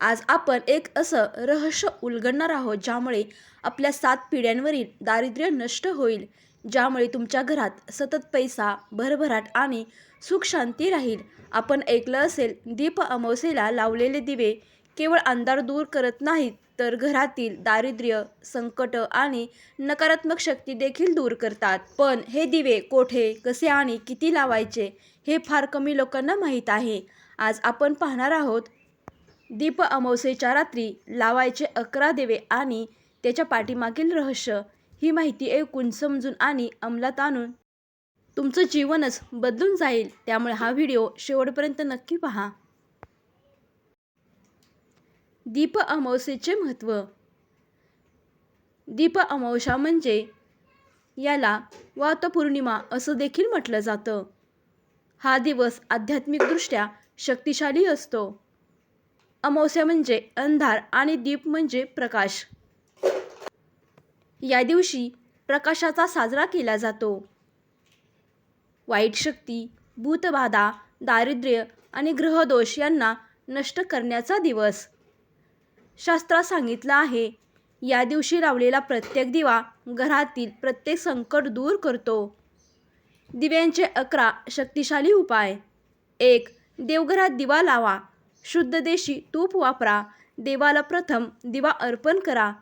आज आपण एक असं रहस्य उलगडणार आहोत ज्यामुळे आपल्या सात पिढ्यांवरील दारिद्र्य नष्ट होईल ज्यामुळे तुमच्या घरात सतत पैसा भरभराट आणि सुख शांती राहील. आपण ऐकलं असेल दीप अमावस्येला लावलेले दिवे केवळ अंधार दूर करत नाहीत तर घरातील दारिद्र्य संकट आणि नकारात्मक शक्ती देखील दूर करतात. पण हे दिवे कोठे कसे आणि किती लावायचे हे फार कमी लोकांना माहीत आहे. आज आपण पाहणार आहोत दीप अमावस्येच्या रात्री लावायचे अकरा दिवे आणि त्याच्या पाठीमागील रहस्य ही माहिती ऐकून समजून आणि अंमलात आणून तुमचं जीवनच बदलून जाईल. त्यामुळे हा व्हिडिओ शेवटपर्यंत नक्की पहा. दीप अमावस्येचे महत्त्व. दीप अमावस्या म्हणजे याला वातपौर्णिमा असं देखील म्हटलं जातं. हा दिवस आध्यात्मिकदृष्ट्या शक्तिशाली असतो. अमावस्या म्हणजे अंधार आणि दीप म्हणजे प्रकाश. या दिवशी प्रकाशाचा साजरा केला जातो. वाईट शक्ती भूतबाधा दारिद्र्य आणि ग्रहदोष यांना नष्ट करण्याचा दिवस. शास्त्रात सांगितलं आहे या दिवशी लावलेला प्रत्येक दिवा घरातील प्रत्येक संकट दूर करतो. दिव्यांचे अकरा शक्तिशाली उपाय. एक देवघरात दिवा लावा. शुद्ध देशी तूप वापरा. देवाला प्रथम दिवा अर्पण करा.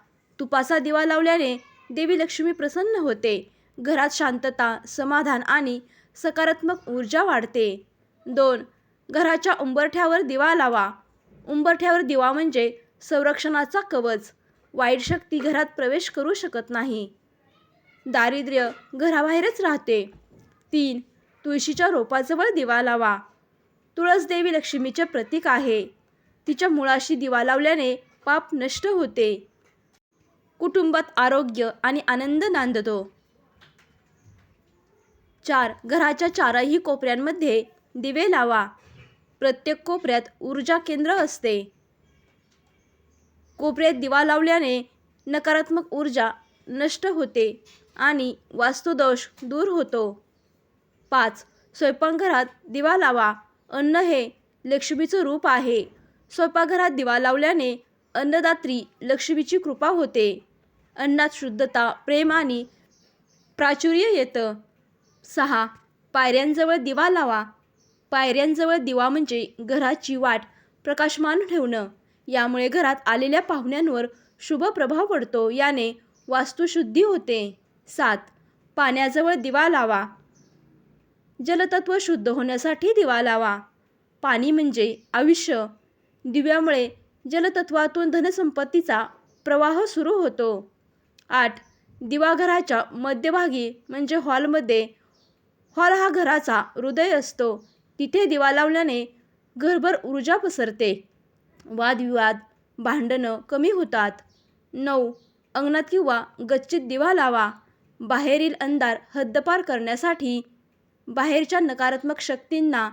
तुपाचा दिवा लावल्याने देवी लक्ष्मी प्रसन्न होते. घरात शांतता समाधान आणि सकारात्मक ऊर्जा वाढते. दोन घराच्या उंबरठ्यावर दिवा लावा. उंबरठ्यावर दिवा म्हणजे संरक्षणाचा कवच. वाईट शक्ती घरात प्रवेश करू शकत नाही. दारिद्र्य घराबाहेरच राहते. तीन तुळशीच्या रोपाजवळ दिवा लावा. तुळस देवी लक्ष्मीचे प्रतीक आहे. तिच्या मुळाशी दिवा लावल्याने पाप नष्ट होते. कुटुंबात आरोग्य आणि आनंद नांदतो. चार घराच्या चारही कोपऱ्यांमध्ये दिवे लावा. प्रत्येक कोपऱ्यात ऊर्जा केंद्र असते. कोपऱ्यात दिवा लावल्याने नकारात्मक ऊर्जा नष्ट होते आणि वास्तुदोष दूर होतो. पाच स्वयंपाकघरात दिवा लावा. अन्न हे लक्ष्मीचं रूप आहे. स्वयंपाकघरात दिवा लावल्याने अन्नदात्री लक्ष्मीची कृपा होते. अन्नात शुद्धता प्रेम आणि प्राचुर्य येतं. सहा. पायऱ्यांजवळ दिवा लावा. पायऱ्यांजवळ दिवा म्हणजे घराची वाट प्रकाशमान ठेवणं. यामुळे घरात आलेल्या पाहुण्यांवर शुभ प्रभाव पडतो. याने वास्तुशुद्धी होते. सात. पाण्याजवळ दिवा लावा. जलतत्व शुद्ध होण्यासाठी दिवा लावा. पाणी म्हणजे आयुष्य. दिव्यामुळे जलतत्वातून धनसंपत्तीचा प्रवाह सुरू होतो. आठ. दिवा घराच्या मध्यभागी म्हणजे हॉलमध्ये हॉल हा घराचा हृदय असतो. तिथे दिवा लावल्याने घरभर ऊर्जा पसरते. वादविवाद भांडणं कमी होतात. नऊ. अंगणात किंवा गच्चीत दिवा लावा. बाहेरील अंधार हद्दपार करण्यासाठी बाहेरच्या नकारात्मक शक्तींना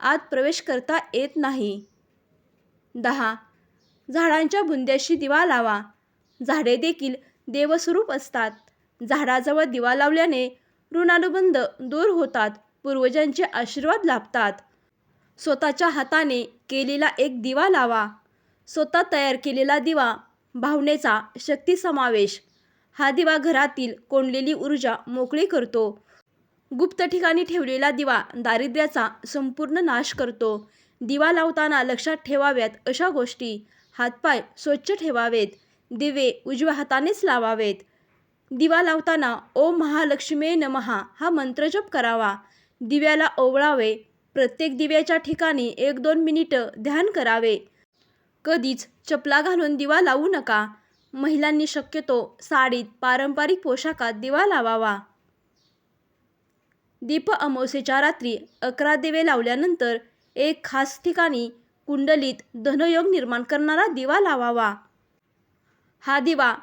आत प्रवेश करता येत नाही. दहा. झाडांच्या बुंद्याशी दिवा लावा. झाडे देखील देवस्वरूप असतात. झाडाजवळ दिवा लावल्याने ऋणानुबंध दूर होतात. पूर्वजांचे आशीर्वाद लाभतात. स्वतःच्या हाताने केलेला एक दिवा लावा. स्वतः तयार केलेला दिवा भावनेचा शक्ती समावेश. हा दिवा घरातील कोंडलेली ऊर्जा मोकळी करतो. गुप्त ठिकाणी ठेवलेला दिवा दारिद्र्याचा संपूर्ण नाश करतो. दिवा लावताना लक्षात ठेवाव्यात अशा गोष्टी. हातपाय स्वच्छ ठेवावेत. दिवे उजव्या हातानेच लावावेत. दिवा लावताना ओम महालक्ष्मी नमहा हा मंत्रजप करावा. दिव्याला ओवळावे. प्रत्येक दिव्याच्या ठिकाणी एक दोन मिनिटं ध्यान करावे. कधीच चपला घालून दिवा लावू नका. महिलांनी शक्यतो साडीत पारंपरिक पोशाखात दिवा लावावा. दीप अमावस्येच्या रात्री अकरा दिवे लावल्यानंतर एक खास ठिकाणी कुंडलीत धनयोग निर्माण करणारा दिवा लावावा. हा दिवा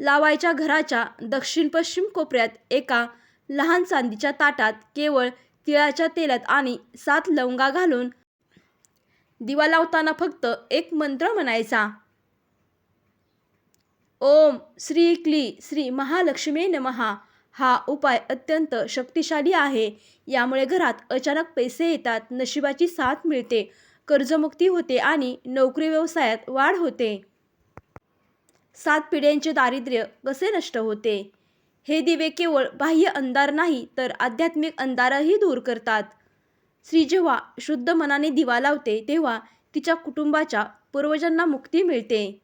लावायच्या घराच्या दक्षिण पश्चिम कोपऱ्यात एका लहान चांदीच्या ताटात केवळ तिळाच्या तेलात आणि सात लवंगा घालून दिवा लावताना फक्त एक मंत्र म्हणायचा. ओम श्री क्ली श्री महालक्ष्मी नमहा. हा उपाय अत्यंत शक्तिशाली आहे. यामुळे घरात अचानक पैसे येतात नशिबाची साथ मिळते कर्जमुक्ती होते आणि नोकरी व्यवसायात वाढ होते. सात पिढ्यांचे दारिद्र्य कसे नष्ट होते? हे दिवे केवळ बाह्य अंधार नाही तर आध्यात्मिक अंधारही दूर करतात. स्त्री जेव्हा शुद्ध मनाने दिवा लावते तेव्हा तिच्या कुटुंबाच्या पूर्वजांना मुक्ती मिळते.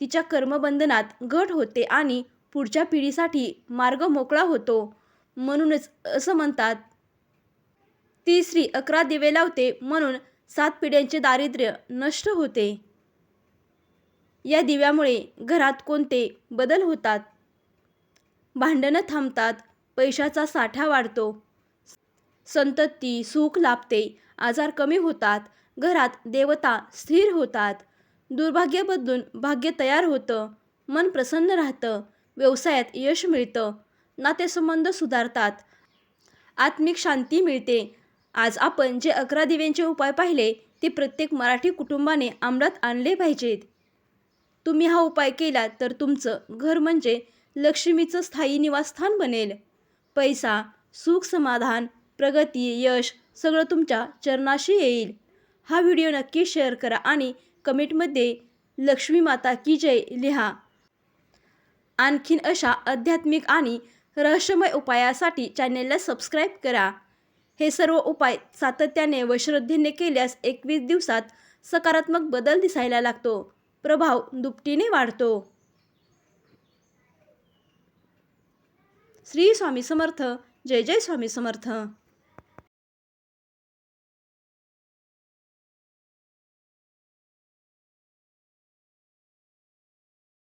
तिच्या कर्मबंधनात घट होते आणि पुढच्या पिढीसाठी मार्ग मोकळा होतो. म्हणूनच असं म्हणतात. ती स्त्री अकरा दिवे लावते म्हणून सात पिढ्यांचे दारिद्र्य नष्ट होते. या दिव्यामुळे घरात कोणते बदल होतात? भांडणं थांबतात पैशाचा साठा वाढतो. संतती सुख लाभते आजार कमी होतात घरात देवता स्थिर होतात. दुर्भाग्य बदलून भाग्य तयार होतं मन प्रसन्न राहतं. व्यवसायात यश मिळतं. नातेसंबंध सुधारतात. आत्मिक शांती मिळते. आज आपण जे अकरा दिव्यांचे उपाय पाहिले ते प्रत्येक मराठी कुटुंबाने अंमलात आणले पाहिजेत. तुम्ही हा उपाय केला तर तुमचं घर म्हणजे लक्ष्मीचं स्थायी निवासस्थान बनेल. पैसा सुख समाधान प्रगती यश सगळं तुमच्या चरणाशी येईल. हा व्हिडिओ नक्की शेअर करा आणि कमेंटमध्ये लक्ष्मी माता की जय लिहा. आणखीन अशा आध्यात्मिक आणि रहस्यमय उपायासाठी चॅनेलला सबस्क्राईब करा. हे सर्व उपाय सातत्याने व श्रद्धेने केल्यास एकवीस दिवसात सकारात्मक बदल दिसायला लागतो. प्रभाव दुपटीने वाढतो. श्री स्वामी समर्थ. जय जय स्वामी समर्थ.